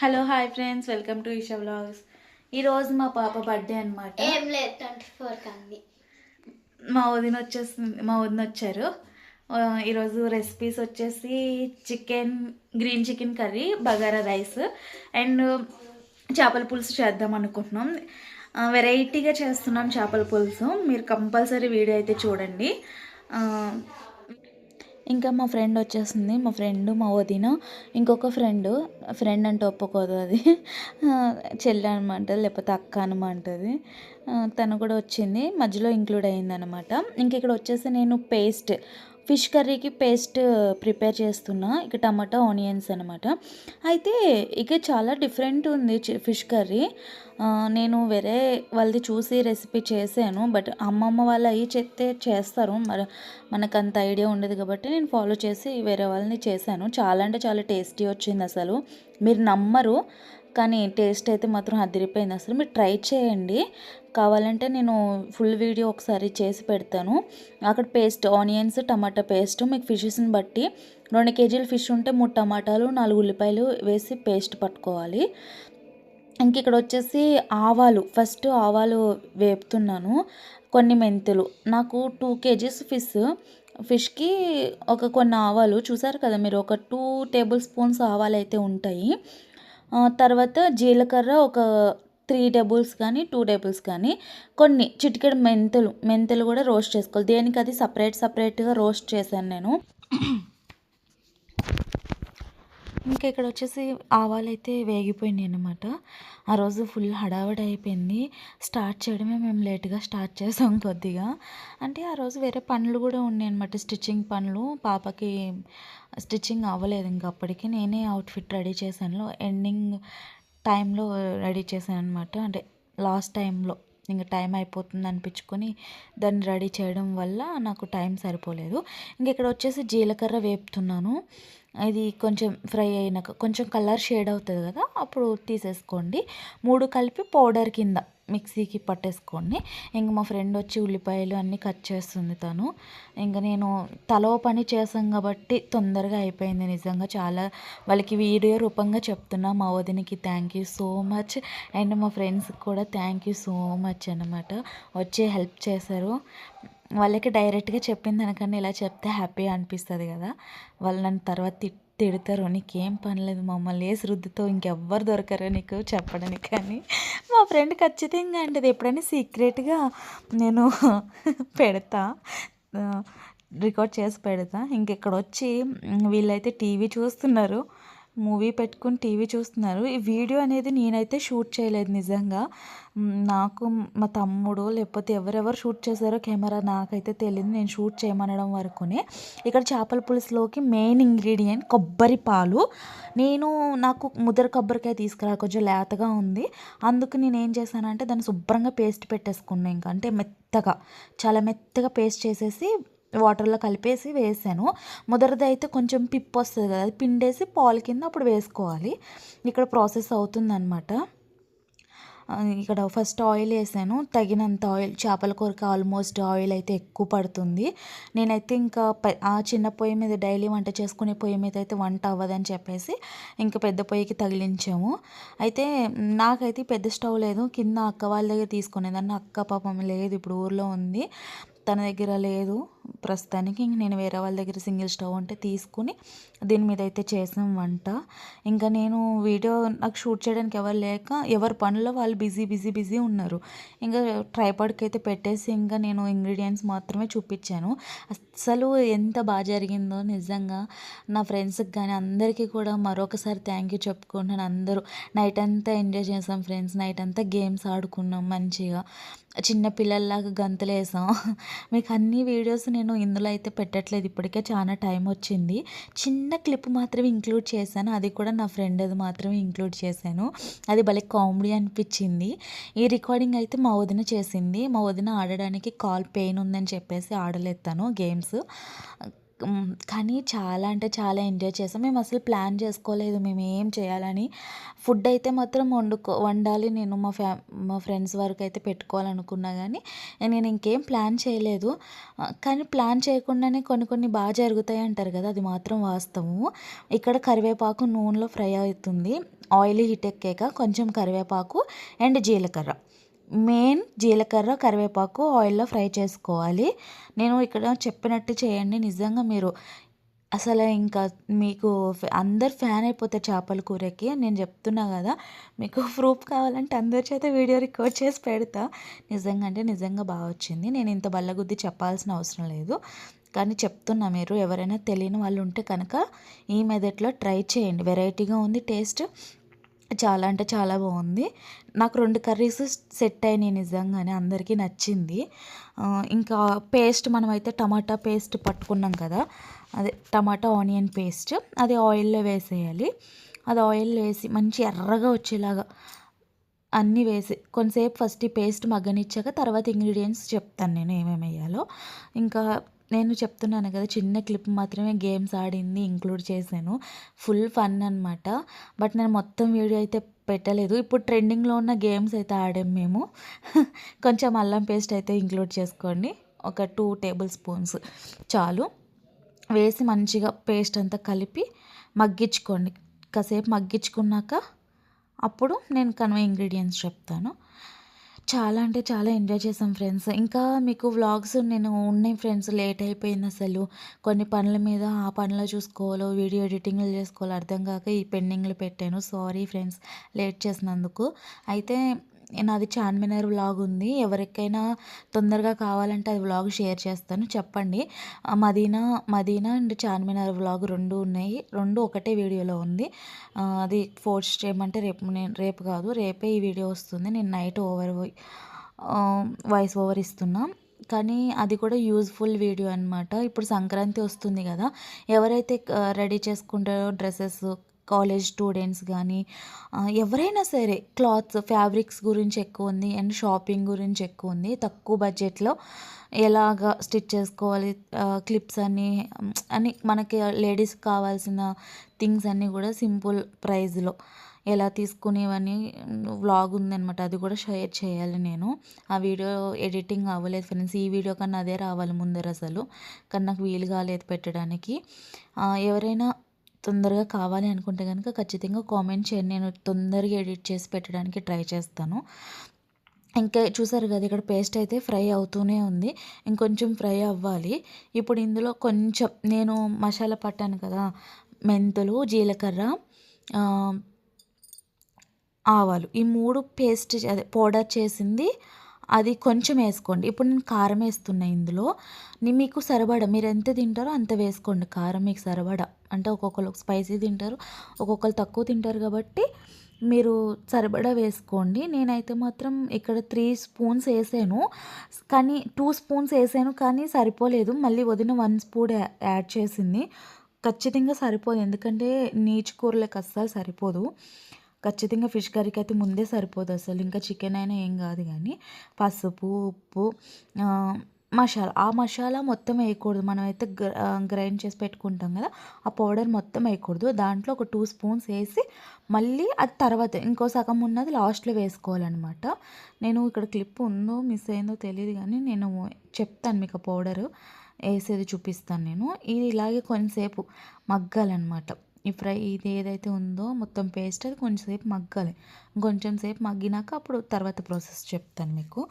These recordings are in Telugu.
Hello hi friends welcome to Eesha vlogs ఈరోజు మా పాప బర్త్డే అనమాట ఏం లేదు ట్వంటీ ఫోర్ కంది మా వదిన వచ్చేసింది మా వదిన వచ్చారు. ఈరోజు రెసిపీస్ వచ్చేసి chicken green chicken curry bagara rice and చేపల పులుసు చేద్దాం అనుకుంటున్నాం. వెరైటీగా చేస్తున్నాం చేపల పులుసు. మీరు కంపల్సరీ వీడియో అయితే చూడండి. ఇంకా మా ఫ్రెండ్ వచ్చేసింది మా ఫ్రెండ్ మా వదిన ఇంకొక ఫ్రెండ్ ఫ్రెండ్ అంటే ఒప్పుకోదు అది. చెల్లె అనమాట లేకపోతే అక్క అనమాటది తను కూడా వచ్చింది మధ్యలో ఇంక్లూడ్ అయిందనమాట ఇంక ఇక్కడ వచ్చేసి నేను పేస్ట్ ఫిష్ కర్రీకి పేస్ట్ ప్రిపేర్ చేస్తున్నా. ఇక టమాటా ఆనియన్స్ అనమాట అయితే ఇక చాలా డిఫరెంట్ ఉంది చి- ఫిష్ కర్రీ. నేను వేరే వాళ్ళది చూసి రెసిపీ చేశాను. బట్ అమ్మమ్మ వాళ్ళు అవి చెప్తే చేస్తారు. మరి మనకు అంత ఐడియా ఉండదు కాబట్టి నేను ఫాలో చేసి వేరే వాళ్ళని చేశాను. చాలా అంటే చాలా టేస్టీ వచ్చింది అసలు. మీరు నమ్మరు కానీ టేస్ట్ అయితే మాత్రం అదిరిపోయింది. అసలు మీరు ట్రై చేయండి. కావాలంటే నేను ఫుల్ వీడియో ఒకసారి చేసి పెడతాను. అక్కడ పేస్ట్ ఆనియన్స్ టమాటా పేస్ట్ మీకు ఫిషెస్ని బట్టి రెండు కేజీలు ఫిష్ ఉంటే మూడు టమాటాలు నాలుగు ఉల్లిపాయలు వేసి పేస్ట్ పట్టుకోవాలి. ఇంక ఇక్కడ వచ్చేసి ఆవాలు ఫస్ట్ ఆవాలు వేపుతున్నాను కొన్ని మెంతులు. నాకు టూ కేజీస్ ఫిష్ ఫిష్కి ఒక కొన్ని ఆవాలు చూసారు కదా మీరు ఒక టూ టేబుల్ స్పూన్స్ ఆవాలు అయితే ఉంటాయి తర్వాత జీలకర్ర ఒక త్రీ టేబుల్స్ కానీ టూ టేబుల్స్ కానీ కొన్ని చిటికెడు మెంతులు మెంతులు కూడా రోస్ట్ చేసుకోవాలి. దేనికి అది సపరేట్ సపరేట్గా రోస్ట్ చేశాను నేను. ఇంకా ఇక్కడ వచ్చేసి ఆవాలు అయితే వేగిపోయినాయి అనమాట ఆ రోజు ఫుల్ హడావిడి అయిపోయింది. స్టార్ట్ చేయడమే మేము లేట్గా స్టార్ట్ చేసాం కొద్దిగా. అంటే ఆ రోజు వేరే పనులు కూడా ఉన్నాయి అనమాట స్టిచ్చింగ్ పనులు. పాపకి స్టిచ్చింగ్ అవ్వలేదు ఇంకా అప్పటికి నేనే అవుట్ఫిట్ రెడీ చేశాను. ఎండింగ్ టైంలో రెడీ చేశాను అనమాట అంటే లాస్ట్ టైంలో ఇంకా టైం అయిపోతుంది అనిపించుకొని దాన్ని రెడీ చేయడం వల్ల నాకు టైం సరిపోలేదు. ఇంక ఇక్కడ వచ్చేసి జీలకర్ర వేపుతున్నాను. ఇది కొంచెం ఫ్రై అయినాక కొంచెం కలర్ షేడ్ అవుతుంది కదా అప్పుడు తీసేసుకోండి. మూడు కలిపి పౌడర్ కింద మిక్సీకి పట్టేసుకోండి. ఇంక మా ఫ్రెండ్ వచ్చి ఉల్లిపాయలు అన్నీ కట్ చేస్తుంది తను. ఇంకా నేను తలో పని చేసాం కాబట్టి తొందరగా అయిపోయింది నిజంగా చాలా. వాళ్ళకి వీడియో రూపంగా చెప్తున్నా మా వదినికి thank you so much and మా ఫ్రెండ్స్కి కూడా థ్యాంక్ యూ సో మచ్ అనమాట వచ్చి హెల్ప్ చేశారు. వాళ్ళకి డైరెక్ట్గా చెప్పిన దానికన్నా ఇలా చెప్తే హ్యాపీ అనిపిస్తుంది కదా. వాళ్ళు నన్ను తర్వాత తిట్ తిడతారు. నీకేం పని లేదు. మమ్మల్ని వేసి రుద్దుతో ఇంకెవ్వరు దొరకరు నీకు చెప్పడానికి. కానీ మా ఫ్రెండ్ ఖచ్చితంగా అంటది. ఎప్పుడైనా సీక్రెట్గా నేను పెడతా రికార్డ్ చేసి పెడతా. ఇంకెక్కడ వచ్చి వీళ్ళైతే టీవీ చూస్తున్నారు. మూవీ పెట్టుకుని టీవీ చూస్తున్నారు. ఈ వీడియో అనేది నేనైతే షూట్ చేయలేదు నిజంగా. నాకు మా తమ్ముడు లేకపోతే ఎవరెవరు షూట్ చేశారో కెమెరా నాకైతే తెలియదు నేను షూట్ చేయమనడం వరకునే. ఇక్కడ చేపల పులుసులోకి మెయిన్ ఇంగ్రీడియంట్ కొబ్బరి పాలు. నేను నాకు ముద్ర కొబ్బరికాయ తీసుకురా కొంచెం లేతగా ఉంది. అందుకు నేను ఏం చేశానంటే దాన్ని శుభ్రంగా పేస్ట్ పెట్టేసుకున్నాను ఇంకా. అంటే మెత్తగా చాలా మెత్తగా పేస్ట్ చేసేసి వాటర్లో కలిపేసి వేసాను. మొదటిది అయితే కొంచెం పిప్పు వస్తుంది కదా అది పిండేసి పాలు కింద అప్పుడు వేసుకోవాలి. ఇక్కడ ప్రాసెస్ అవుతుందన్నమాట. ఇక్కడ ఫస్ట్ ఆయిల్ వేసాను. తగినంత ఆయిల్ చేపల కూరకి ఆల్మోస్ట్ ఆయిల్ అయితే ఎక్కువ పడుతుంది. నేనైతే ఇంకా ఆ చిన్న పొయ్యి మీద డైలీ వంట చేసుకునే పొయ్యి మీద అయితే వంట అవ్వదని చెప్పేసి ఇంకా పెద్ద పొయ్యికి తగిలించాము. అయితే నాకైతే పెద్ద స్టవ్ లేదు. కింద అక్క వాళ్ళ దగ్గర తీసుకునేదాన్ని. అక్క పాపం లేదు ఇప్పుడు ఊర్లో ఉంది. తన దగ్గర లేదు. ప్రస్తుతానికి ఇంక నేను వేరే వాళ్ళ దగ్గర సింగిల్ స్టవ్ ఉంటే తీసుకుని దీని మీద అయితే చేసాం వంట. ఇంకా నేను వీడియో నాకు షూట్ చేయడానికి ఎవరు లేక ఎవరి పనుల్లో వాళ్ళు బిజీ బిజీ బిజీ ఉన్నారు. ఇంకా ట్రైపాడ్కి అయితే పెట్టేసి ఇంకా నేను ఇంగ్రీడియంట్స్ మాత్రమే చూపించాను. అస్సలు ఎంత బాగా జరిగిందో నిజంగా నా ఫ్రెండ్స్కి కానీ అందరికీ కూడా మరొకసారి థ్యాంక్ యూ చెప్పుకుంటున్నాను అందరూ. నైట్ అంతా ఎంజాయ్ చేసాం ఫ్రెండ్స్ నైట్ అంతా గేమ్స్ ఆడుకున్నాం మంచిగా. చిన్న పిల్లల్లాగా గంతులు వేసాం మీకు అన్ని వీడియోస్ నేను ఇందులో అయితే పెట్టట్లేదు. ఇప్పటికే చాలా టైం వచ్చింది. చిన్న క్లిప్ మాత్రమే ఇంక్లూడ్ చేశాను. అది కూడా నా ఫ్రెండ్ అది మాత్రమే ఇంక్లూడ్ చేశాను. అది భలే కామెడీ అనిపించింది. ఈ రికార్డింగ్ అయితే మా వదిన చేసింది. మా వదిన ఆడడానికి కాల్ పెయిన్ ఉందని చెప్పేసి ఆడలేస్తాను గేమ్స్. కానీ చాలా అంటే చాలా ఎంజాయ్ చేసాం. మేము అసలు ప్లాన్ చేసుకోలేదు మేము ఏం చేయాలని. ఫుడ్ అయితే మాత్రం వండుకో వండాలి నేను మా ఫ్యా మా ఫ్రెండ్స్ వరకు అయితే పెట్టుకోవాలనుకున్నా కానీ నేను ఇంకేం ప్లాన్ చేయలేదు. కానీ ప్లాన్ చేయకుండానే కొన్ని కొన్ని బాగా జరుగుతాయి అంటారు కదా అది మాత్రం వాస్తవము. ఇక్కడ కరివేపాకు నూనెలో ఫ్రై అవుతుంది. ఆయిల్ హీట్ ఎక్కాక కొంచెం కరివేపాకు అండ్ జీలకర్ర. మెయిన్ జీలకర్ర, కరివేపాకు ఆయిల్‌లో ఫ్రై చేసుకోవాలి. నేను ఇక్కడ చెప్పినట్టు చేయండి. నిజంగా మీరు అసలు ఇంకా మీకు అందరు ఫ్యాన్ అయిపోతారు చేపల కూరకి. నేను చెప్తున్నా కదా మీకు ప్రూఫ్ కావాలంటే అందరి చేత వీడియో రికార్డ్ చేసి పెడతా. నిజంగా అంటే నిజంగా బాగా వచ్చింది. నేను ఇంత బల్లగుద్ది చెప్పాల్సిన అవసరం లేదు. కానీ చెప్తున్నా మీరు ఎవరైనా తెలియని వాళ్ళు ఉంటే కనుక ఈ మెథడ్‌లో ట్రై చేయండి. వెరైటీగా ఉంది టేస్ట్. చాలా అంటే చాలా బాగుంది నాకు రెండు కర్రీస్ సెట్ అయినాయి నిజంగానే అందరికీ నచ్చింది. ఇంకా పేస్ట్ మనమైతే టమాటా పేస్ట్ పట్టుకున్నాం కదా! అదే టమాటా ఆనియన్ పేస్ట్ అది ఆయిల్‌లో వేసేయాలి. అది ఆయిల్‌లో వేసి మంచి ఎర్రగా వచ్చేలాగా అన్నీ వేసి కొంతసేపు ఫస్ట్ ఈ పేస్ట్ మగ్గనిచ్చాక తర్వాత ఇంగ్రీడియంట్స్ చెప్తాను నేను ఏమేమి వేయాలో ఇంకా నేను చెప్తున్నాను కదా! చిన్న క్లిప్ మాత్రమే గేమ్స్ ఆడింది ఇంక్లూడ్ చేశాను. ఫుల్ ఫన్ అనమాట. బట్ నేను మొత్తం వీడియో అయితే పెట్టలేదు. ఇప్పుడు ట్రెండింగ్‌లో ఉన్న గేమ్స్ అయితే ఆడాం మేము. కొంచెం అల్లం పేస్ట్ అయితే ఇంక్లూడ్ చేసుకోండి. ఒక టూ టేబుల్ స్పూన్స్ చాలు. వేసి మంచిగా పేస్ట్ అంతా కలిపి మగ్గించుకోండి. కాసేపు మగ్గించుకున్నాక అప్పుడు నేను కన్వే ఇంగ్రీడియంట్స్ చెప్తాను. చాలా అంటే చాలా ఎంజాయ్ చేసాం ఫ్రెండ్స్. ఇంకా మీకు వ్లాగ్స్ నేను ఉన్నాయి ఫ్రెండ్స్ లేట్ అయిపోయింది అసలు. కొన్ని పనుల మీద ఆ పనులు చూసుకోవాలో, వీడియో ఎడిటింగ్‌లు చేసుకోవాలో అర్థం కాక ఈ పెండింగ్లు పెట్టాను. సారీ ఫ్రెండ్స్ లేట్ చేసినందుకు. అయితే నాది చార్మినార్ వ్లాగ్ ఉంది. ఎవరికైనా తొందరగా కావాలంటే అది వ్లాగ్ షేర్ చేస్తాను. చెప్పండి. మదీనా మదీనా అండ్ చార్మినార్ వ్లాగ్ రెండు ఉన్నాయి. రెండు ఒకటే వీడియోలో ఉంది. అది ఫోర్స్ చేయమంటే రేపు నేను రేపు కాదు రేపే ఈ వీడియో వస్తుంది. నేను నైట్ ఓవర్ వాయిస్ ఓవర్ ఇస్తున్నా. కానీ అది కూడా యూజ్‌ఫుల్ వీడియో అనమాట. ఇప్పుడు సంక్రాంతి వస్తుంది కదా! ఎవరైతే రెడీ చేసుకుంటారో డ్రెస్సెస్ కాలేజ్ స్టూడెంట్స్ కానీ ఎవరైనా సరే క్లాత్స్ ఫ్యాబ్రిక్స్ గురించి ఎక్కువ ఉంది అండ్ షాపింగ్ గురించి ఎక్కువ ఉంది. తక్కువ బడ్జెట్‌లో ఎలాగా స్టిచ్ చేసుకోవాలి క్లిప్స్ అన్నీ అని మనకి లేడీస్‌కి కావాల్సిన థింగ్స్ అన్నీ కూడా సింపుల్ ప్రైస్‌లో ఎలా తీసుకునేవని వ్లాగ్ ఉందనమాట. అది కూడా షేర్ చేయాలి నేను. ఆ వీడియో ఎడిటింగ్ అవ్వలేదు ఫ్రెండ్స్. ఈ వీడియో కన్నా అదే రావాలి ముందర అసలు. కానీ నాకు వీలు కాలేదు పెట్టడానికి. ఎవరైనా తొందరగా కావాలి అనుకుంటే కనుక ఖచ్చితంగా కామెంట్ చేయండి. నేను తొందరగా ఎడిట్ చేసి పెట్టడానికి ట్రై చేస్తాను. ఇంకా చూసారు కదా! ఇక్కడ పేస్ట్ అయితే ఫ్రై అవుతూనే ఉంది. ఇంకొంచెం ఫ్రై అవ్వాలి. ఇప్పుడు ఇందులో కొంచెం నేను మసాలా పట్టాను కదా! మెంతులు, జీలకర్ర ఆవాలు ఈ మూడు పేస్ట్ అదే పౌడర్ చేసింది అది కొంచెం వేసుకోండి. ఇప్పుడు నేను కారం వేస్తున్నా ఇందులో. మీకు సరిపడ మీరు ఎంత తింటారో అంత వేసుకోండి కారం మీకు సరిపడ అంటే ఒక్కొక్కళ్ళు స్పైసీ తింటారు. ఒక్కొక్కరు తక్కువ తింటారు కాబట్టి మీరు సరిపడా వేసుకోండి. నేనైతే మాత్రం ఇక్కడ త్రీ స్పూన్స్ వేసాను కానీ టూ స్పూన్స్ వేసాను కానీ సరిపోలేదు. మళ్ళీ వదిన వన్ స్పూన్ యాడ్ చేసింది. ఖచ్చితంగా సరిపోదు. ఎందుకంటే నీచు కూరలకు అస్సలు సరిపోదు. ఖచ్చితంగా ఫిష్ కర్రీకి అయితే ముందే సరిపోదు అసలు. ఇంకా చికెన్ అయినా ఏం కాదు కానీ పసుపు, ఉప్పు మసాలా ఆ మసాలా మొత్తం వేయకూడదు. మనమైతే గ్ర గ్రైండ్ చేసి పెట్టుకుంటాం కదా! ఆ పౌడర్ మొత్తం వేయకూడదు. దాంట్లో ఒక టూ స్పూన్స్ వేసి మళ్ళీ అది తర్వాత ఇంకో సగం ఉన్నది లాస్ట్‌లో వేసుకోవాలనమాట. నేను ఇక్కడ క్లిప్ ఉందో మిస్ అయిందో తెలియదు కానీ నేను చెప్తాను మీకు ఆ పౌడరు వేసేది చూపిస్తాను నేను. ఇది ఇలాగే కొంతసేపు మగ్గాలనమాట. ఈ ఫ్రై ఇది ఏదైతే ఉందో మొత్తం పేస్ట్ అది కొంచెంసేపు మగ్గాలి. కొంచెం సేపు మగ్గినాక అప్పుడు తర్వాత ప్రాసెస్ చెప్తాను మీకు.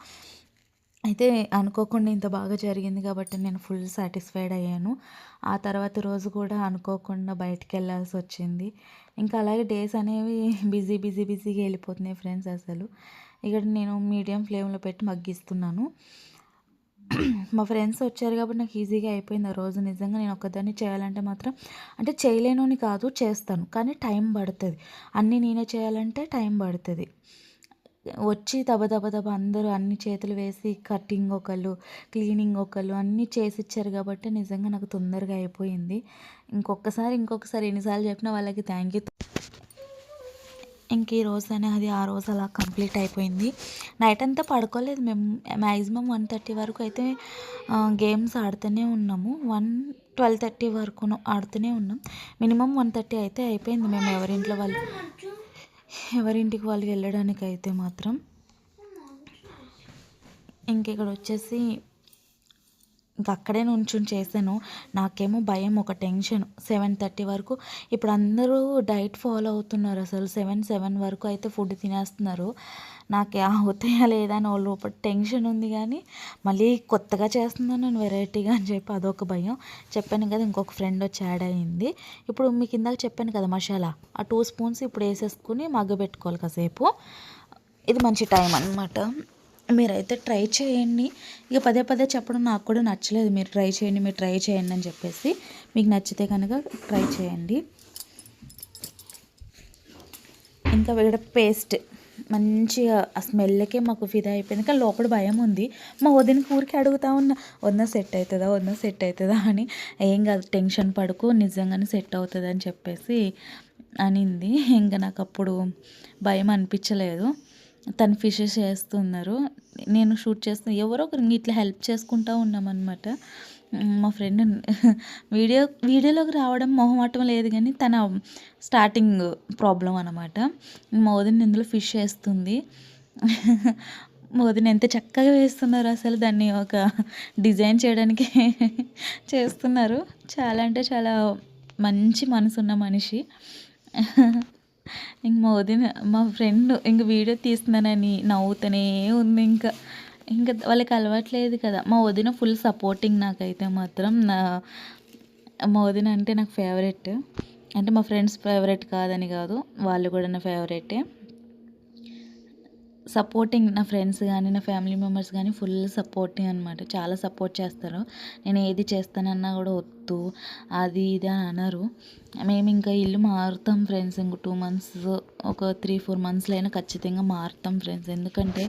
అయితే అనుకోకుండా ఇంత బాగా జరిగింది కాబట్టి నేను ఫుల్ సాటిస్ఫైడ్ అయ్యాను. ఆ తర్వాత రోజు కూడా అనుకోకుండా బయటికి వెళ్ళాల్సి వచ్చింది ఇంకా అలాగే డేస్ అనేవి బిజీ బిజీ బిజీగా వెళ్ళిపోతున్నాయి ఫ్రెండ్స్ అసలు. ఇక్కడ నేను మీడియం ఫ్లేమ్‌లో పెట్టి మగ్గిస్తున్నాను. మా ఫ్రెండ్స్ వచ్చారు కాబట్టి నాకు ఈజీగా అయిపోయింది ఆ రోజు. నిజంగా నేను ఒక్కదాన్ని చేయాలంటే మాత్రం అంటే చేయలేనుని కాదు చేస్తాను. కానీ టైం పడుతుంది అన్నీ నేనే చేయాలంటే టైం పడుతుంది వచ్చి దబ దబ దబ అందరూ అన్ని చేతులు వేసి కటింగ్ ఒకళ్ళు, క్లీనింగ్ ఒకళ్ళు అన్నీ చేసి ఇచ్చారు కాబట్టి నిజంగా నాకు తొందరగా అయిపోయింది. ఇంకొకసారి ఇంకొకసారి ఎన్నిసార్లు చెప్పినా వాళ్ళకి థ్యాంక్ యూ. ఇంక ఈ రోజు అనేది ఆ రోజు అలా కంప్లీట్ అయిపోయింది. నైట్ అంతా పడుకోలేదు మేము. మాక్సిమం 1:30 వరకు అయితే గేమ్స్ ఆడుతూనే ఉన్నాము. వన్ ట్వెల్వ్ థర్టీ వరకు ఆడుతూనే ఉన్నాం మినిమం వన్ థర్టీ అయితే అయిపోయింది మేము ఎవరింట్లో వాళ్ళు ఎవరింటికి వాళ్ళు వెళ్ళడానికి అయితే మాత్రం ఇంక ఇక్కడ వచ్చేసి ఇంక అక్కడే నుంచుని చేశాను. నాకేమో భయం ఒక టెన్షన్. సెవెన్ థర్టీ వరకు ఇప్పుడు అందరూ డైట్ ఫాలో అవుతున్నారు అసలు. సెవెన్ సెవెన్ వరకు అయితే ఫుడ్ తినేస్తున్నారు. నాకు అవుతాయా లేదా అని లోపల టెన్షన్ ఉంది కానీ మళ్ళీ కొత్తగా చేస్తున్నాను నేను వెరైటీగా అని చెప్పి అదొక భయం. చెప్పాను కదా ఇంకొక ఫ్రెండ్ వచ్చి యాడ్ అయింది. ఇప్పుడు మీకు ఇందాక చెప్పాను కదా మసాలా. ఆ టూ స్పూన్స్ ఇప్పుడు వేసేసుకుని మగ్గబెట్టుకోవాలి కాసేపు. ఇది మంచి టైం అనమాట మీరైతే ట్రై చేయండి. ఇక పదే పదే చెప్పడం నాకు కూడా నచ్చలేదు. మీరు ట్రై చేయండి మీరు ట్రై చేయండి అని చెప్పేసి మీకు నచ్చితే కనుక ట్రై చేయండి. ఇంకా ఇక్కడ పేస్ట్. మంచిగా ఆ స్మెల్కే మాకు ఫిదా అయిపోయింది. కానీ లోపల భయం ఉంది. మా వదిన ఊరికి అడుగుతా ఉన్నా వదిన సెట్ అవుతుందా? వదిన సెట్ అవుతుందా? అని. ఏం కాదు టెన్షన్ పడుకో నిజంగానే సెట్ అవుతుంది? అని చెప్పేసి అనింది. ఇంకా నాకు అప్పుడు భయం అనిపించలేదు. తను ఫిషెస్ చేస్తున్నారు. నేను షూట్ చేస్తున్నా ఎవరో ఒకరు ఇట్లా హెల్ప్ చేసుకుంటూ ఉన్నామన్నమాట. మా ఫ్రెండ్ వీడియో వీడియోలోకి రావడం మొహమాటం లేదు కానీ తన స్టార్టింగ్ ప్రాబ్లం అనమాట మోదిని ఇందులో ఫిష్ వేస్తుంది మోదిని ఎంత చక్కగా వేస్తున్నారు అసలు దాన్ని ఒక డిజైన్ చేయడానికి చేస్తున్నారు. చాలా అంటే చాలా మంచి మనసు ఉన్న మనిషి. ఇంక మా వదిన మా ఫ్రెండ్ ఇంక వీడియో తీస్తున్నానని నవ్వుతూనే ఉంది ఇంకా. ఇంకా వాళ్ళకి అలవాట్లేదు కదా. మా వదిన ఫుల్ సపోర్టింగ్ నాకైతే మాత్రం నా మా వదిన అంటే నాకు ఫేవరెట్ అంటే మా ఫ్రెండ్స్ ఫేవరెట్ కాదని కాదు వాళ్ళు కూడా నా ఫేవరెటే సపోర్టింగ్ నా ఫ్రెండ్స్ కానీ నా ఫ్యామిలీ మెంబర్స్ కానీ ఫుల్ సపోర్టింగ్ అనమాట చాలా సపోర్ట్ చేస్తారు. నేను ఏది చేస్తానన్నా కూడా వద్దు అది ఇది అని అనరు. మేము ఇంకా ఇల్లు మారుతాం ఫ్రెండ్స్ ఇంక టూ మంత్స్ ఒక త్రీ ఫోర్ మంత్స్లో అయినా ఖచ్చితంగా మారుతాం ఫ్రెండ్స్ ఎందుకంటే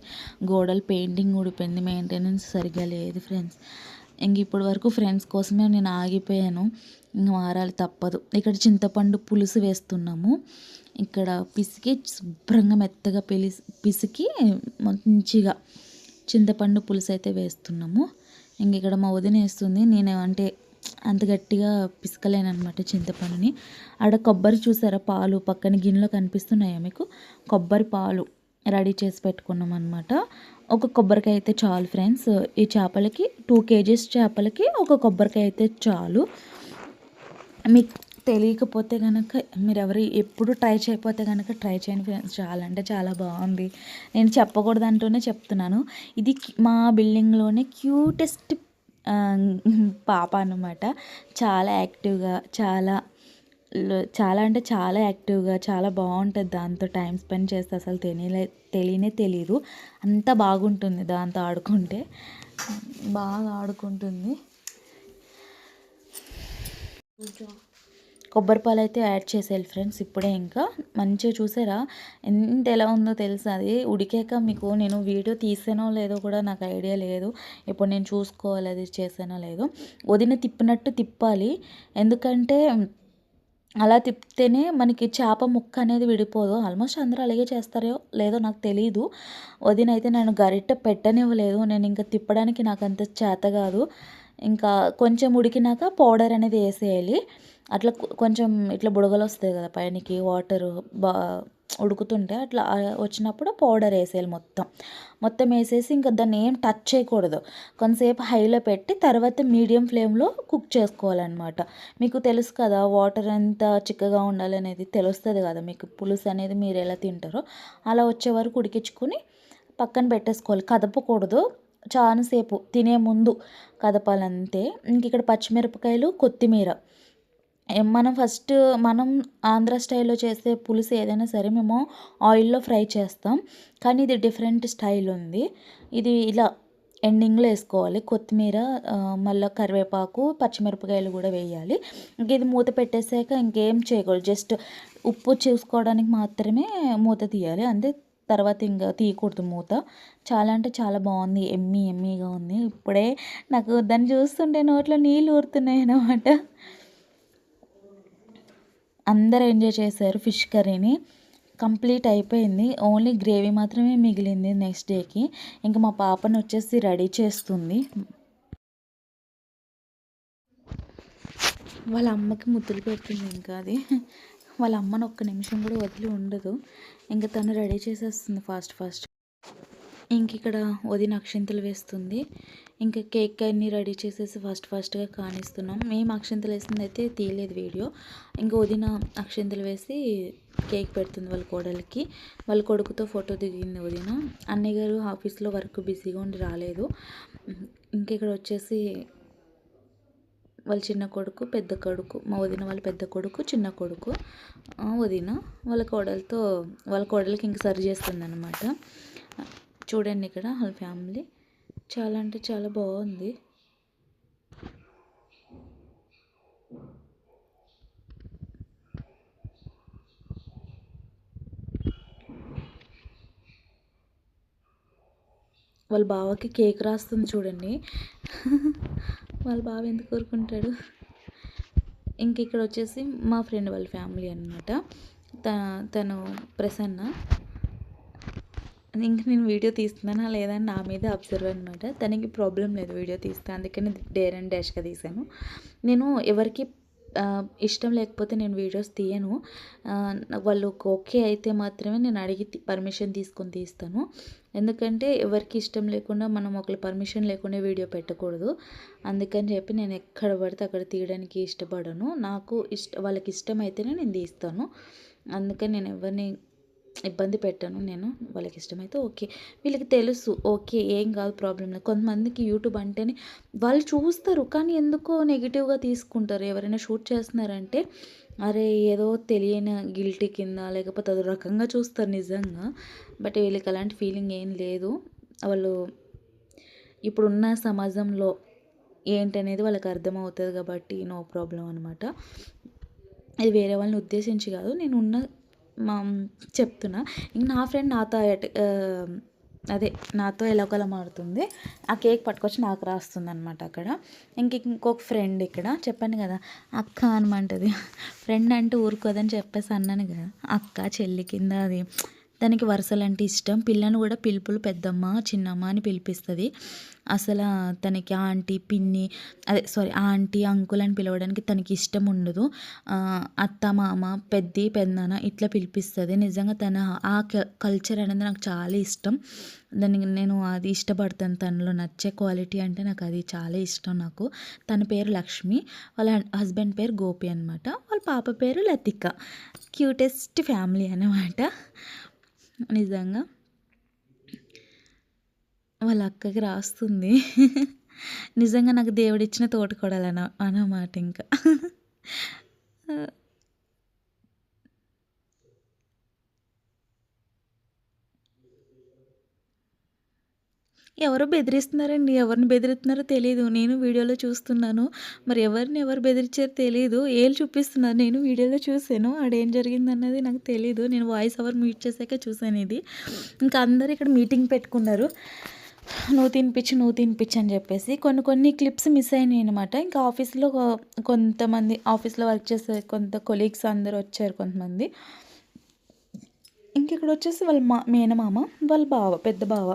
గోడలు పెయింటింగ్ ఊడిపోయింది మెయింటెనెన్స్ సరిగ్గా లేదు ఫ్రెండ్స్ ఇంక ఇప్పటి వరకు ఫ్రెండ్స్ కోసమే నేను ఆగిపోయాను. ఇంక మారాలి తప్పదు. ఇక్కడ చింతపండు పులుసు వేస్తున్నాము. ఇక్కడ పిసికి శుభ్రంగా మెత్తగా పిలిసి పిసికి మంచిగా చింతపండు పులుసు అయితే వేస్తున్నాము. ఇంక ఇక్కడ మా వదిన వేస్తుంది. నేను అంటే అంత గట్టిగా పిసకలేను అనమాట చింతపండుని. ఆడ కొబ్బరి చూసారా పాలు? పక్కన గిన్నెలో కనిపిస్తున్నాయా మీకు? కొబ్బరి పాలు రెడీ చేసి పెట్టుకున్నాం అనమాట ఒక కొబ్బరికాయ అయితే చాలు ఫ్రెండ్స్. ఈ చేపలకి టూ కేజీస్ చేపలకి ఒక కొబ్బరికాయ అయితే చాలు. మీకు తెలియకపోతే కనుక మీరు ఎవరు ఎప్పుడు ట్రై చేయకపోతే కనుక ట్రై చేయండి ఫ్రెండ్స్. చాలా అంటే చాలా బాగుంది. నేను చెప్పకూడదు అంటూనే చెప్తున్నాను. ఇది మా బిల్డింగ్లోనే క్యూటెస్ట్ పాప అనమాట చాలా యాక్టివ్గా చాలా చాలా అంటే చాలా యాక్టివ్గా చాలా బాగుంటుంది దాంతో టైం స్పెండ్ చేస్తే అసలు తెలియలే తెలియనే తెలియదు అంత బాగుంటుంది దాంతో ఆడుకుంటే. బాగా ఆడుకుంటుంది. కొబ్బరి పాలు అయితే యాడ్ చేసేయాలి ఫ్రెండ్స్ ఇప్పుడే ఇంకా. మంచిగా చూసారా? ఎంత ఎలా ఉందో తెలుసా అది? ఉడికాక మీకు నేను వీడియో తీసానో లేదో కూడా నాకు ఐడియా లేదు. ఇప్పుడు నేను చూసుకోవాలి అది చేసానో లేదో. వదిన తిప్పినట్టు తిప్పాలి. ఎందుకంటే అలా తిప్పితేనే మనకి చేప ముక్క అనేది విడిపోదు. ఆల్మోస్ట్ అందరూ అలాగే చేస్తారో లేదో నాకు తెలియదు వదిన అయితే నేను గరిటె పెట్టనివ్వలేదు. నేను ఇంకా తిప్పడానికి నాకు అంత చేత కాదు. ఇంకా కొంచెం ఉడికినాక పౌడర్ అనేది వేసేయాలి. అట్లా కొంచెం ఇట్లా బుడగలు వస్తాయి కదా పైనకి వాటర్ బా ఉడుకుతుంటే అట్లా వచ్చినప్పుడు పౌడర్ వేసేయాలి మొత్తం. మొత్తం వేసేసి ఇంకా దాన్ని ఏం టచ్ చేయకూడదు. కొంతసేపు హైలో పెట్టి తర్వాత మీడియం ఫ్లేమ్లో కుక్ చేసుకోవాలన్నమాట. మీకు తెలుసు కదా వాటర్ ఎంత చిక్కగా ఉండాలి అనేది తెలుస్తుంది కదా మీకు. పులుసు అనేది మీరు ఎలా తింటారో అలా వచ్చే వరకు ఉడికించుకొని పక్కన పెట్టేసుకోవాలి. కదపకూడదు. చాలాసేపు తినే ముందు కదపాలంతే ఇంక ఇక్కడ పచ్చిమిరపకాయలు కొత్తిమీర. మనం ఫస్ట్ మనం ఆంధ్ర స్టైల్లో చేసే పులుసు ఏదైనా సరే మేము ఆయిల్లో ఫ్రై చేస్తాం. కానీ ఇది డిఫరెంట్ స్టైల్ ఉంది. ఇది ఇలా ఎండింగ్లో వేసుకోవాలి. కొత్తిమీర మళ్ళీ కరివేపాకు పచ్చిమిరపకాయలు కూడా వేయాలి. ఇంక ఇది మూత పెట్టేసాక ఇంకేం చేయకూడదు. జస్ట్ ఉప్పు చూసుకోవడానికి మాత్రమే మూత తీయాలి. అంతే తర్వాత ఇంకా తీయకూడదు మూత. చాలా అంటే చాలా బాగుంది. ఎమ్మీ ఎమ్మీగా ఉంది. ఇప్పుడే నాకు దాన్ని చూస్తుంటే నోట్లో నీళ్ళు ఊరుతున్నాయి అన్నమాట. అందరు ఎంజాయ్ చేశారు ఫిష్ కర్రీని. కంప్లీట్ అయిపోయింది. ఓన్లీ గ్రేవీ మాత్రమే మిగిలింది నెక్స్ట్ డేకి. ఇంకా మా పాపను వచ్చేసి రెడీ చేస్తుంది. వాళ్ళ అమ్మకి ముద్దులు పెడుతుంది ఇంకా అది. వాళ్ళ అమ్మను ఒక్క నిమిషం కూడా వదిలి ఉండదు. ఇంకా తను రెడీ చేసేస్తుంది ఫాస్ట్ ఫాస్ట్. ఇంక ఇక్కడ వదిన అక్షింతలు వేస్తుంది. ఇంకా కేక్ అన్నీ రెడీ చేసేసి ఫాస్ట్ ఫాస్ట్గా కానిస్తున్నాం. మేము అక్షింతలు వేసింది అయితే తీయలేదు వీడియో. ఇంకా వదిన అక్షింతలు వేసి కేక్ పెడుతుంది వాళ్ళ కోడలికి. వాళ్ళ కొడుకుతో ఫోటో దిగింది వదిన. అన్నయ్య గారు ఆఫీస్లో వర్క్ బిజీగా ఉండి రాలేదు. ఇంక ఇక్కడ వచ్చేసి వాళ్ళ చిన్న కొడుకు పెద్ద కొడుకు మా వదిన వాళ్ళ పెద్ద కొడుకు చిన్న కొడుకు వదిన వాళ్ళ కోడలతో వాళ్ళ కోడలికి ఇంక సరి చేస్తుంది అనమాట చూడండి ఇక్కడ వాళ్ళ ఫ్యామిలీ. చాలా అంటే చాలా బాగుంది. వాళ్ళ బావకి కేక్ రాస్తుంది చూడండి. వాళ్ళ బావ ఎందుకు కోరుకుంటాడు? ఇంక ఇక్కడ వచ్చేసి మా ఫ్రెండ్ వాళ్ళ ఫ్యామిలీ అనమాట తను ప్రసన్న. ఇంక నేను వీడియో తీస్తున్నానా లేదా అని నా మీద అబ్జర్వ్ అనమాట తనకి ప్రాబ్లం లేదు వీడియో తీస్తా అందుకని డేర్ అండ్ డాష్గా తీసాను నేను ఎవరికి ఇష్టం లేకపోతే నేను వీడియోస్ తీయను. వాళ్ళు ఓకే అయితే మాత్రమే నేను అడిగి పర్మిషన్ తీసుకొని తీస్తాను. ఎందుకంటే ఎవరికి ఇష్టం లేకుండా మనం ఒకరి పర్మిషన్ లేకుండా వీడియో పెట్టకూడదు. అందుకని చెప్పి నేను ఎక్కడ పడితే అక్కడ తీయడానికి ఇష్టపడను. నాకు ఇష్ట వాళ్ళకి ఇష్టమైతేనే నేను తీస్తాను. అందుకని నేను ఎవరిని ఇబ్బంది పెట్టాను నేను. వాళ్ళకి ఇష్టమైతే ఓకే. వీళ్ళకి తెలుసు. ఓకే ఏం కాదు ప్రాబ్లం లేదు. కొంతమందికి యూట్యూబ్ అంటేనే వాళ్ళు చూస్తారు కానీ ఎందుకో నెగిటివ్గా తీసుకుంటారు. ఎవరైనా షూట్ చేస్తున్నారంటే అరే ఏదో తెలియని గిల్టీ కింద లేకపోతే అదో రకంగా చూస్తారు నిజంగా. బట్ వీళ్ళకి అలాంటి ఫీలింగ్ ఏం లేదు. వాళ్ళు ఇప్పుడున్న సమాజంలో ఏంటనేది వాళ్ళకి అర్థమవుతుంది కాబట్టి నో ప్రాబ్లం అనమాట ఇది వేరే వాళ్ళని ఉద్దేశించి కాదు. నేను ఉన్న చెప్తున్నా. ఇంక నా ఫ్రెండ్ నాతో అదే నాతో ఎలాగోలా మారుతుంది. ఆ కేక్ పట్టుకొచ్చి నాకు రాస్తుంది అనమాట అక్కడ. ఇంక ఇంకొక ఫ్రెండ్ ఇక్కడ. చెప్పాను కదా అక్క అనమాటది. ఫ్రెండ్ అంటే ఊరుకోదని చెప్పేసి అన్నాను కదా అక్క చెల్లి కింద అది దానికి వరుసలు అంటే ఇష్టం. పిల్లను కూడా పిలుపులు పెద్దమ్మ చిన్నమ్మ అని పిలిపిస్తుంది. అసలు తనకి ఆంటీ పిన్ని అదే సారీ ఆంటీ అంకుల్ అని పిలవడానికి తనకి ఇష్టం ఉండదు. అత్త మామ పెద్ది పెద్దనాన్న ఇట్లా పిలిపిస్తుంది. నిజంగా తన ఆ కల్చర్ అనేది నాకు చాలా ఇష్టం. దానికి నేను అది ఇష్టపడతాను. తనలో నచ్చే క్వాలిటీ అంటే నాకు అది చాలా ఇష్టం నాకు. తన పేరు లక్ష్మి. వాళ్ళ హస్బెండ్ పేరు గోపి అనమాట వాళ్ళ పాప పేరు లతిక. క్యూటెస్ట్ ఫ్యామిలీ అనమాట నిజంగా. వాళ్ళ అక్కకి రాస్తుంది. నిజంగా నాకు దేవుడిచ్చిన తోటికోడలన అన్నమాట ఇంకా. ఎవరు బెదిరిస్తున్నారండి? ఎవరిని బెదిరిస్తున్నారో తెలియదు నేను వీడియోలో చూస్తున్నాను. మరి ఎవరిని ఎవరు బెదిరించారో తెలియదు ఏళ్ళు చూపిస్తున్నారు. నేను వీడియోలో చూశాను. ఆడేం జరిగిందన్నది నాకు తెలియదు నేను వాయిస్ ఎవరు మీట్ చేశాక చూశాను ఇది. ఇంకా అందరు ఇక్కడ మీటింగ్ పెట్టుకున్నారు. నువ్వు తినిపించు నువ్వు తినిపించు అని చెప్పేసి. కొన్ని కొన్ని క్లిప్స్ మిస్ అయినాయి అనమాట ఇంకా ఆఫీస్లో కొంతమంది ఆఫీస్లో వర్క్ చేసే కొంత కొలీగ్స్ అందరు వచ్చారు కొంతమంది. ఇంక ఇక్కడ వచ్చేసి వాళ్ళ మా మేనమామ వాళ్ళ బావ పెద్ద బావ.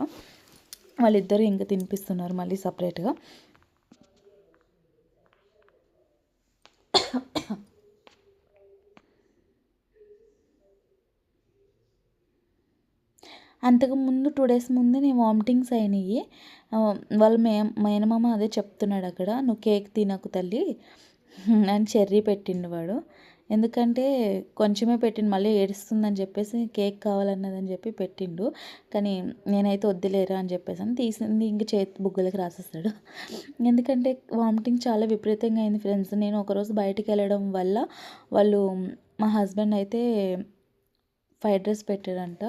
వాళ్ళిద్దరూ ఇంకా తినిపిస్తున్నారు మళ్ళీ సపరేట్గా. అంతకు ముందు టూ డేస్ ముందే నేను వామిటింగ్స్ అయినాయి వాళ్ళ మే మేనమామ అదే చెప్తున్నాడు అక్కడ నువ్వు కేక్ తినకు తల్లి అని చెర్రీ పెట్టిండు వాడు. ఎందుకంటే కొంచెమే పెట్టిండు మళ్ళీ ఏడుస్తుందని చెప్పేసి కేక్ కావాలన్నదని చెప్పి పెట్టిండు. కానీ నేనైతే వద్దులేరా అని చెప్పేసి అని తీసింది ఇంక చేతి బుగ్గలకి రాసేస్తాడు. ఎందుకంటే వామిటింగ్ చాలా విపరీతంగా అయింది ఫ్రెండ్స్. నేను ఒకరోజు బయటికి వెళ్ళడం వల్ల వాళ్ళు మా హస్బెండ్ అయితే ఫ్రైడ్ రైస్ పెట్టాడంట.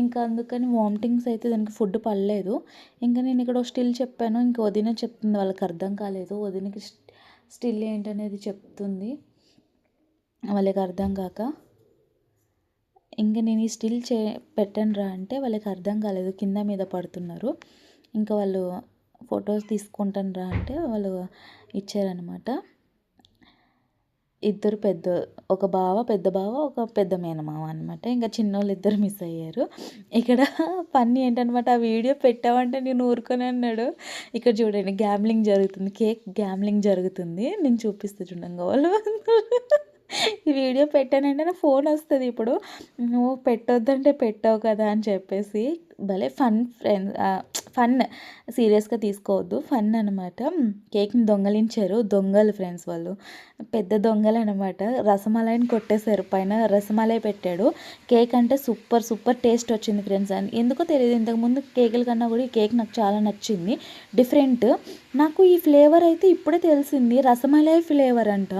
ఇంకా అందుకని వామిటింగ్స్ అయితే దానికి ఫుడ్ పడలేదు. ఇంకా నేను ఇక్కడ స్టిల్ చెప్పాను ఇంకా వదిన చెప్తుంది వాళ్ళకి అర్థం కాలేదు. వదినకి స్టిల్ ఏంటనేది చెప్తుంది. వాళ్ళకి అర్థం కాక ఇంకా నేను ఈ స్టిల్ చే పెట్టను రా అంటే వాళ్ళకి అర్థం కాలేదు కింద మీద పడుతున్నారు. ఇంకా వాళ్ళు ఫొటోస్ తీసుకుంటాను రా అంటే వాళ్ళు ఇచ్చారనమాట ఇద్దరు పెద్ద ఒక బావ పెద్ద బావ ఒక పెద్ద మేనమావ అనమాట ఇంకా చిన్నోళ్ళు ఇద్దరు మిస్ అయ్యారు. ఇక్కడ పని ఏంటనమాట ఆ వీడియో పెట్టామంటే నేను ఊరుకొని అన్నాడు. ఇక్కడ చూడండి గ్యామ్లింగ్ జరుగుతుంది కేక్ గ్యామ్లింగ్ జరుగుతుంది. నేను చూపిస్తూ చూడంగా వాళ్ళు. ఈ వీడియో పెట్టానంటే నా ఫోన్ వస్తుంది ఇప్పుడు. నువ్వు పెట్టొద్దంటే పెట్టావు కదా అని చెప్పేసి భలే ఫన్ ఫ్రెండ్ ఫన్ సీరియస్గా తీసుకోవద్దు. ఫన్ అనమాట కేక్ని దొంగలించారు దొంగలు ఫ్రెండ్స్ వాళ్ళు. పెద్ద దొంగలు అనమాట రసమలైని కొట్టేశారు. పైన రసమలై పెట్టాడు. కేక్ అంటే సూపర్ సూపర్ టేస్ట్ వచ్చింది ఫ్రెండ్స్. అని ఎందుకో తెలియదు ఇంతకుముందు కేకుల కన్నా కూడా ఈ కేక్ నాకు చాలా నచ్చింది. డిఫరెంట్. నాకు ఈ ఫ్లేవర్ అయితే ఇప్పుడే తెలిసింది. రసమలై ఫ్లేవర్ అంట.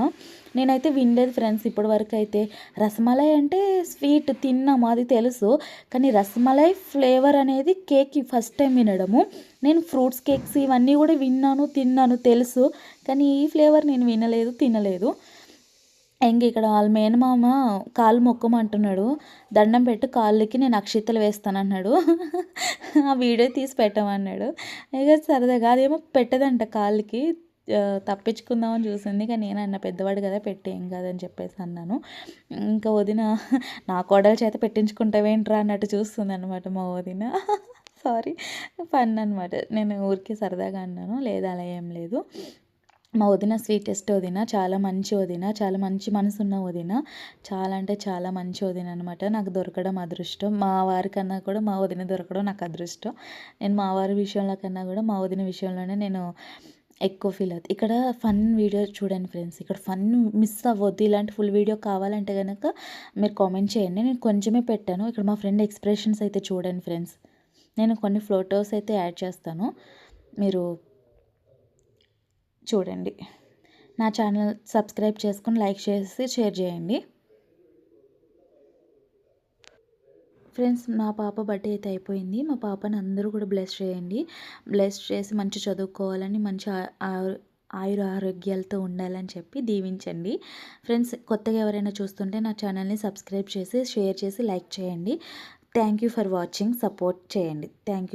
నేనైతే వినలేదు ఫ్రెండ్స్ ఇప్పటి వరకు అయితే రసమలై అంటే స్వీట్ తిన్నాము అది తెలుసు. కానీ రసమలై ఫ్లేవర్ అనేది కేక్ ఫస్ట్ టైం వినడము. నేను ఫ్రూట్స్ కేక్స్ ఇవన్నీ కూడా విన్నాను తిన్నాను తెలుసు. కానీ ఈ ఫ్లేవర్ నేను వినలేదు తినలేదు. ఇంక ఇక్కడ వాళ్ళ మేనమామ కాలు మొక్కమంటున్నాడు. దండం పెట్టి కాళ్ళకి నేను అక్షితలు వేస్తానన్నాడు. ఆ వీడియో తీసి పెట్టమన్నాడు. ఇక సరదాగా అదేమో పెట్టదంట కాళ్ళకి. తప్పించుకుందామని చూసింది. కానీ నేను అన్న పెద్దవాడు కదా పెట్టేం కాదని చెప్పేసి అన్నాను. ఇంకా వదిన నా కోడల చేత పెట్టించుకుంటావేంట్రా అన్నట్టు చూస్తుంది అనమాట మా వదిన. సారీ ఫన్ అనమాట నేను ఊరికి సరదాగా అన్నాను. లేదు అలా ఏం లేదు. మా వదిన స్వీటెస్ట్ వదిన చాలా మంచి వదిన చాలా మంచి మనసు ఉన్న వదిన. చాలా అంటే చాలా మంచి వదిన అనమాట నాకు దొరకడం అదృష్టం. మా వారి కన్నా కూడా మా వదిన దొరకడం నాకు అదృష్టం. నేను మా వారి విషయంలో కన్నా కూడా మా వదిన విషయంలోనే నేను ఎక్కువ ఫీల్ అవుతుంది ఇక్కడ ఫన్ వీడియో చూడండి ఫ్రెండ్స్. ఇక్కడ ఫన్ మిస్ అవ్వద్దు. ఇలాంటి ఫుల్ వీడియో కావాలంటే కనుక మీరు కామెంట్ చేయండి. నేను కొంచెమే పెట్టాను. ఇక్కడ మా ఫ్రెండ్ ఎక్స్ప్రెషన్స్ అయితే చూడండి ఫ్రెండ్స్. నేను కొన్ని ఫోటోస్ అయితే యాడ్ చేస్తాను. మీరు చూడండి. నా ఛానల్ సబ్స్క్రైబ్ చేసుకొని లైక్ చేసి షేర్ చేయండి. ఫ్రెండ్స్ మా పాప బర్త్డే అయితే అయిపోయింది. మా పాపని అందరూ కూడా బ్లెస్ చేయండి. బ్లెస్ చేసి మంచి చదువుకోవాలని మంచి ఆ- ఆ- ఆయుర ఆరోగ్యాలతో ఉండాలని చెప్పి దీవించండి. ఫ్రెండ్స్ కొత్తగా ఎవరైనా చూస్తుంటే నా ఛానల్ని సబ్స్క్రైబ్ చేసి షేర్ చేసి లైక్ చేయండి. Thank you for watching. Support చేయండి. Thank you